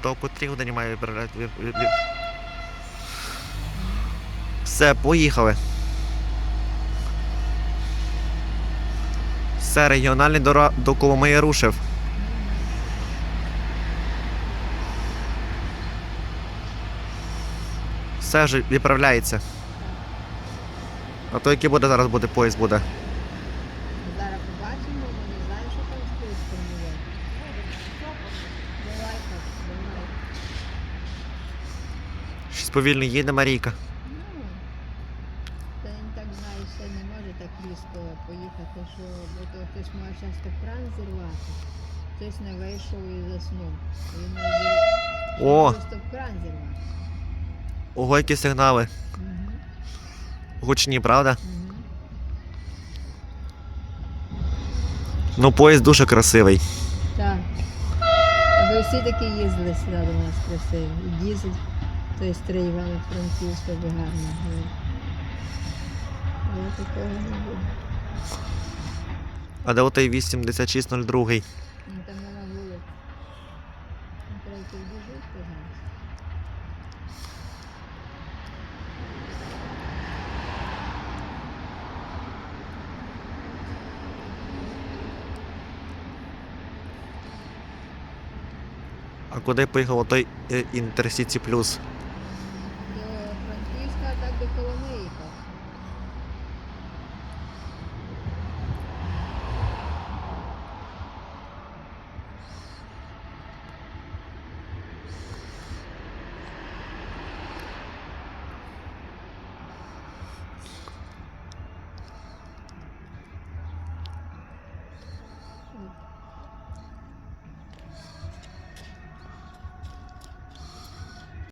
то о котрій годині має ві- Все, поїхали. Все, регіональний дора... до Коломиї рушив. Все вже відправляється. А то який буде зараз буде поїзд буде. Зараз побачимо, бо не знаю, що там стоїть формулювати. Давай так, давай. Щось повільно їде Марійка. Ну, та він так знає, що не може так різко поїхати, що бо то хтось може часто кран зірвати. Хтось не вийшов і заснув. Він зір... О! Просто кран зірвати. Ого, які сигнали. Угу. Гучні, правда? Угу. Ну, поїзд дуже красивий. Так. А ви всі такі їздили сюди до нас красиво. І дізель, той стрій Івано-Франківська би гарно було. Я такого не було. А де отей 8602? Ну, Там нема вулиць. Там треба йти біжить зараз. А куди поїхав отой е, Інтерсіті Плюс?